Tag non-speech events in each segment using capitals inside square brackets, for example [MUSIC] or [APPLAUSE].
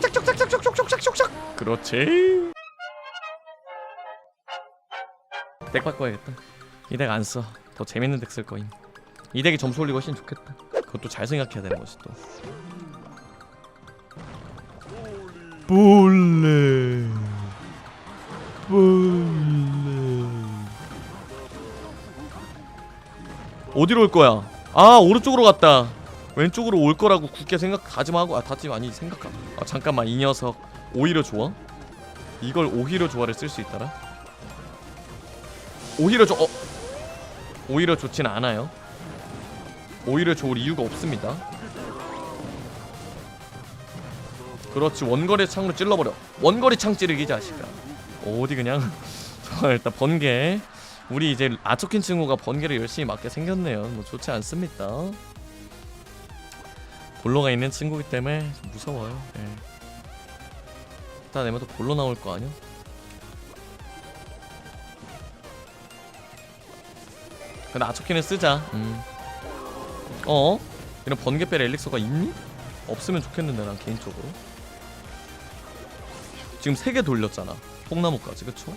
짝짝짝짝짝짝짝짝짝짝짝 그렇지 덱 바꿔야겠다 이 덱 안 써 더 재밌는 덱 쓸 거임 이 덱이 점수 올리고 훨씬 좋겠다 그것도 잘 생각해야 되는 거지 또 볼레 볼레 어디로 올 거야 아 오른쪽으로 갔다 왼쪽으로 올 거라고 굳게 생각하지 마고 아 다짐 아니 생각. 아 잠깐만 이 녀석 오히려 좋아? 이걸 오히려 좋아를 쓸 수 있더라? 오히려 좋 어. 오히려 좋진 않아요. 오히려 좋을 이유가 없습니다. 그렇지 원거리 창으로 찔러버려. 원거리 창 찌르기 자식아. 어디 그냥 [LAUGHS] 자 일단 번개. 우리 이제 아초킨 친구가 번개를 열심히 맞게 생겼네요. 뭐 좋지 않습니다. 볼로가 있는 친구기 때문에 좀 무서워요. 예. 일단 또 볼로 나올 거 아니야? 근데 아초키는 쓰자. 음. 어? 이런 번개별 엘릭서가 있니? 없으면 좋겠는데 난 개인적으로. 지금 세개 돌렸잖아. 뽕나무까지 그쵸?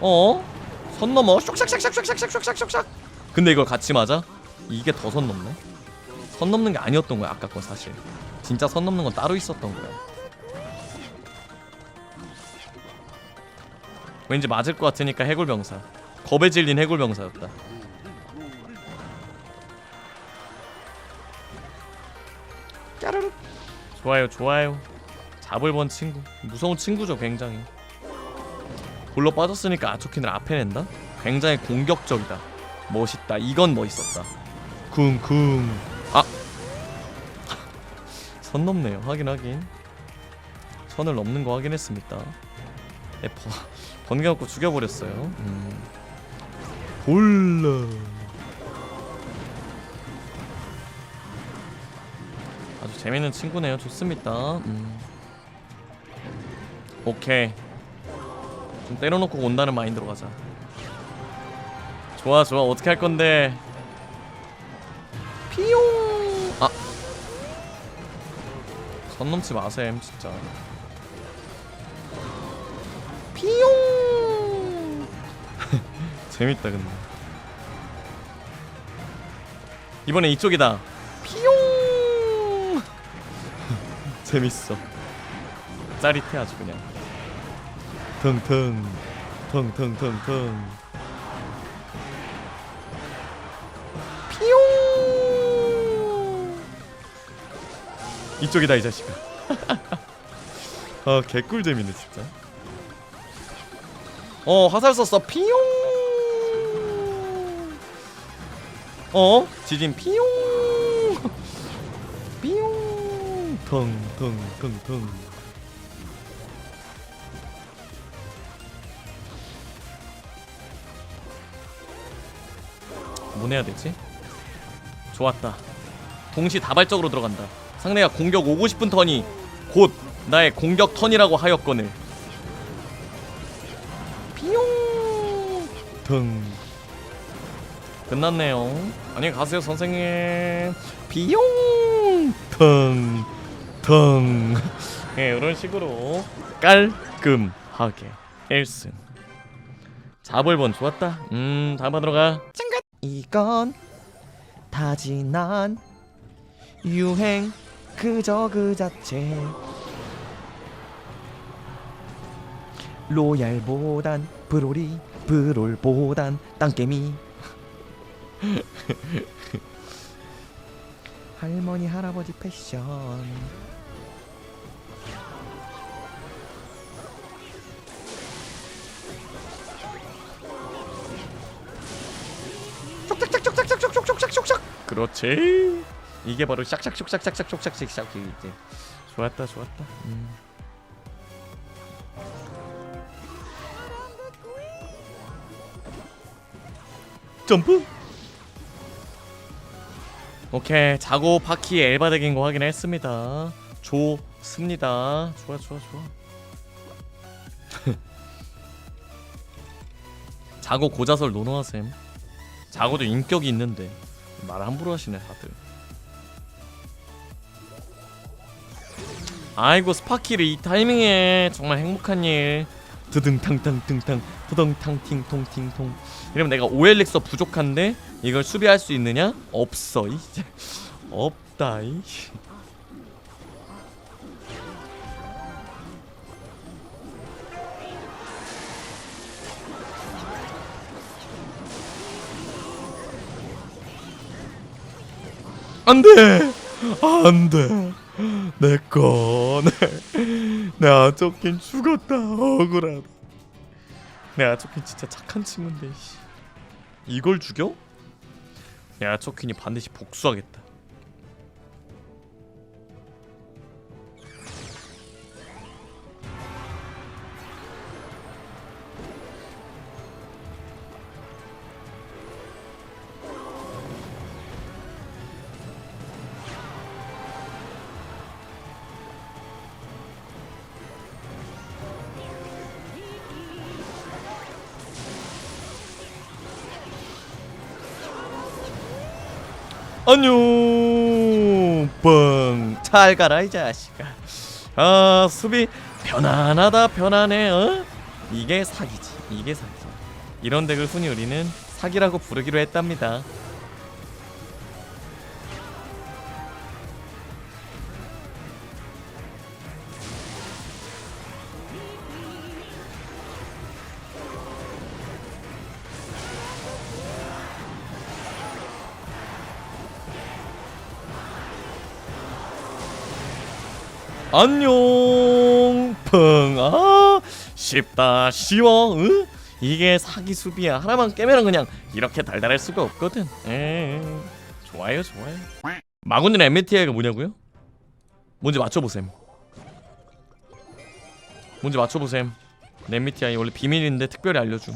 어? 선 넘어 슉샥샥샥샥샥샥샥샥 근데 이걸 같이 맞아? 이게 더 선 넘네? 선 넘는 게 아니었던 거야 아까 건 사실. 진짜 선 넘는 건 따로 있었던 거야. 왠지 맞을 것 같으니까 해골병사. 겁에 질린 해골병사였다. 좋아요 좋아요. 잡을 번 친구. 무서운 친구죠 굉장히. 볼로 빠졌으니까 아초킨을 앞에 낸다? 굉장히 공격적이다 멋있다. 이건 멋있었다. 쿵쿵. 아! [LAUGHS] 선 넘네요. 확인 확인. 선을 넘는 거 확인했습니다. 네, 번, 번개 갖고 죽여버렸어요. 음. 볼라 아주 재밌는 친구네요. 좋습니다. 음. 오케이. 좀 때려놓고 온다는 마인드로 가자 좋아 좋아. 어떻게 할 건데? 피용! 아. 건넘지 마셈 진짜. 피용! [LAUGHS] 재밌다 근데. 이번에 이쪽이다. 피용! [LAUGHS] 재밌어. 짜릿해 아주 그냥. 텅텅. 텅텅텅텅. 이쪽이다 이 자식아. 아 개꿀 재밌네 진짜. 어 화살 썼어. 피용! 어? 지진 피용! 피용! 텅텅텅텅. 뭐 해야 되지? 좋았다. 동시 다발적으로 들어간다. 상대가 공격 오고 싶은 턴이 곧 나의 공격 턴이라고 하였거늘. 피용. 등. 끝났네요. 안녕히 가세요, 선생님. 비용. 腾.腾. 예, 이런 식으로 깔끔하게 1승. 자벌번 좋았다. 음, 다음 판으로 가. 이건 다 지난 유행 그저 그 자체. 로얄보단 브로리 브롤보단 땅개미. [LAUGHS] 할머니 할아버지 패션. 쇽샥쇽샥쇽샥쇽샥쇽샥 그렇지 이게 바로 샥샥쇽샥샥샥쇽샥샥 이제. 좋았다 좋았다. 음. 점프! 오케이 자고 바퀴 엘바 덱인 거 확인했습니다. 좋습니다. 좋아 좋아 좋아. [LAUGHS] 자고 고자설 노노하셈. 자고도 인격이 있는데 말 함부로 하시네 다들 아이고 스파키를 이 타이밍에 정말 행복한 일. 드등탕탕등탕 터덩탕팅통팅통. 이러면 내가 OLX가 부족한데 이걸 수비할 수 있느냐? 없어 이 없다 이. 안돼! 안돼! 내꺼 네. 내가 쫓긴 죽었다 억울하다. 내가 쫓긴 진짜 착한 친구인데 이걸 죽여? 내가 쫓긴이 반드시 복수하겠다. 안녕 뻥. 잘 가라 이 자식아. 아 수비 편안하다 편안해. 어? 이게 사기지. 이게 사기. 이런 덱을 흔히 우리는 사기라고 부르기로 했답니다. 안녕 펑아. 쉽다 쉬워 으? 이게 사기 수비야. 하나만 깨면 그냥 이렇게 달달할 수가 없거든. 에이, 좋아요 좋아요. 마군님 MBTI가 뭐냐고요? 뭔지 맞춰보셈. 뭔지 맞춰보셈. MBTI 원래 비밀인데 특별히 알려줌.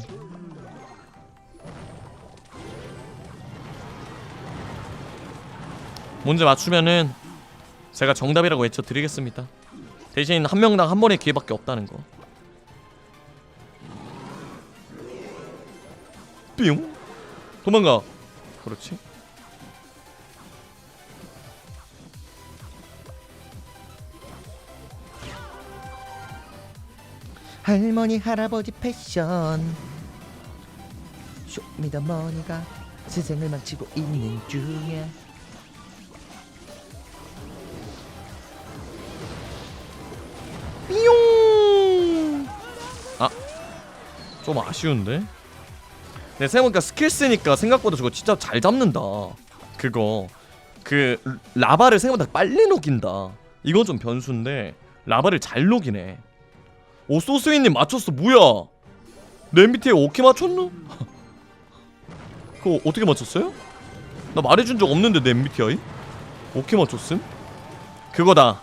뭔지 맞추면은 제가 정답이라고 외쳐드리겠습니다. 대신 한 명당 한 번의 기회밖에 없다는 거 뿅. 도망가. 그렇지. 할머니 할아버지 패션. 쇼미더머니가 세상을 망치고 있는 중에. 삐용! 아 좀 아쉬운데? 네 생각보니까 스킬 쓰니까 생각보다 저거 진짜 잘 잡는다. 그거. 그 라바를 생각보다 빨리 녹인다. 이건 좀 변수인데 라바를 잘 녹이네. 오 소스이님 맞췄어. 뭐야? 내 MBTI 오케 맞췄노? [LAUGHS] 그거 어떻게 맞췄어요? 나 말해준 적 없는데 내 MBTI? 오케 맞췄음? 그거다.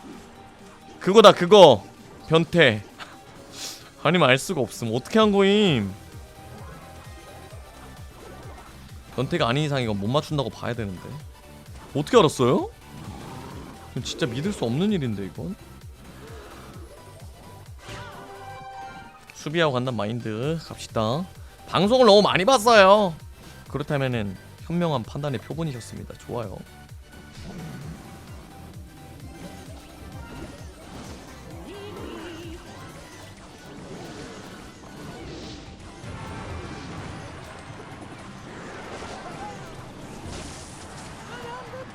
그거다 그거. 변태. 아니면 알 수가 없음. 어떻게 한 거임? 변태가 아닌 이상 이건 못 맞춘다고 봐야 되는데. 어떻게 알았어요? 진짜 믿을 수 없는 일인데 이건. 수비하고 간단 마인드. 갑시다. 방송을 너무 많이 봤어요. 그렇다면은 현명한 판단의 표본이셨습니다. 좋아요.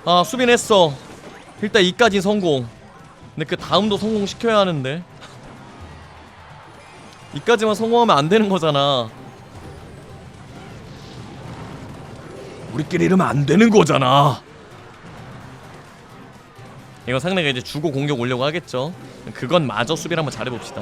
아 수빈했어. 일단 이까지 성공. 근데 그 다음도 성공시켜야 하는데. [LAUGHS] 이까지만 성공하면 안 되는 거잖아. 우리끼리 이러면 안 되는 거잖아. 이거 상대가 이제 주고 공격 오려고 하겠죠. 그건 마저 수빈 한번 잘해봅시다.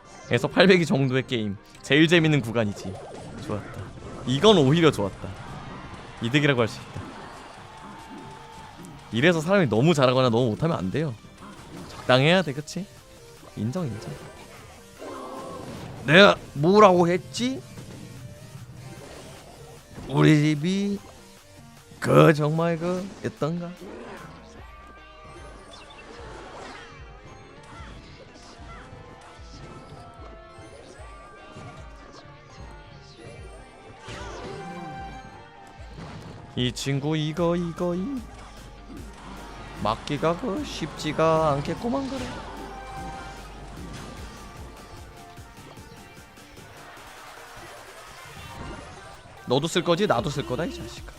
에서 800위 정도의 게임. 제일 재밌는 구간이지. 좋았다. 이건 오히려 좋았다. 이득이라고 할 수 있다. 이래서 사람이 너무 잘하거나 너무 못하면 안 돼요. 적당해야 돼, 그치? 인정, 인정. 내가 뭐라고 했지? 우리 집이 그 정말 그 였던가? 이 친구 이거 이거 이. 맞기가 그 쉽지가 않겠구만 그래. 너도 쓸 거지? 나도 쓸 거다 이 자식아.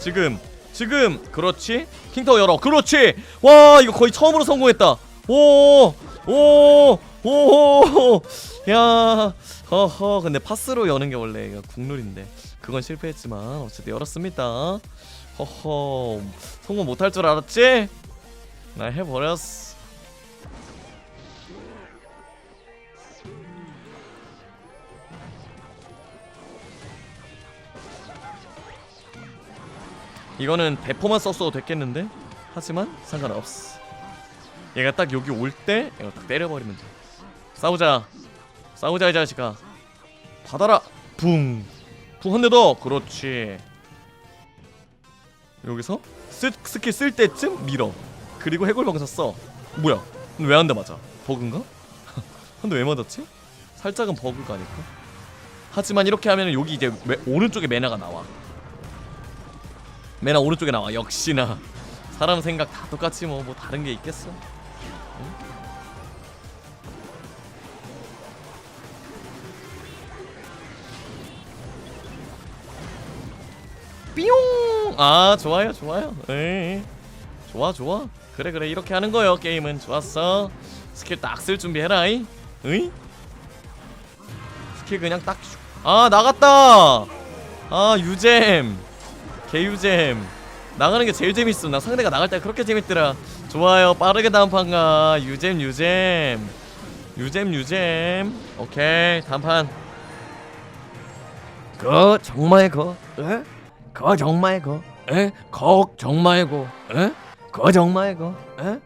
지금 지금! 그렇지? 킹타워 열어. 그렇지! 와 이거 거의 처음으로 성공했다. 오오오오야 허허 근데 파스로 여는 게 원래 국룰인데. 그건 실패했지만 어쨌든 열었습니다. 허허 성공 못할 줄 알았지? 나 해버렸어. 이거는 대포만 썼어도 됐겠는데? 하지만 상관없어. 얘가 딱 여기 올 때 얘가 딱 때려버리면 돼. 싸우자 싸우자 이 자식아. 받아라. 붕붕 한 대 더. 그렇지. 여기서 스, 스킬 쓸 때쯤 밀어. 그리고 해골방사 써. 뭐야? 왜 한 대 맞아? 버그인가? [LAUGHS] 한 대 왜 맞았지? 살짝은 버그가 아닐까? 하지만 이렇게 하면 여기 이제 매, 오른쪽에 메나가 나와. 메나 오른쪽에 나와. 역시나. 사람 생각 다 똑같지 뭐뭐 다른 게 있겠어 삐용 아 좋아요 좋아요. 에이 좋아 좋아. 그래 그래. 이렇게 하는 거요 게임은. 좋았어. 스킬 딱 쓸 준비해라 이. 스킬 그냥 딱아 나갔다! 아 유잼. 개유잼. 나가는 게 제일 재밌어 나 상대가 나갈 때 그렇게 재밌더라. 좋아요. 빠르게 다음 판가. 유잼 유잼. 유잼 유잼. 오케이. 다음 판. 그 정말 그 에? 그 정말 그 에? 걱 정말 그 에? 그 정말 그 에?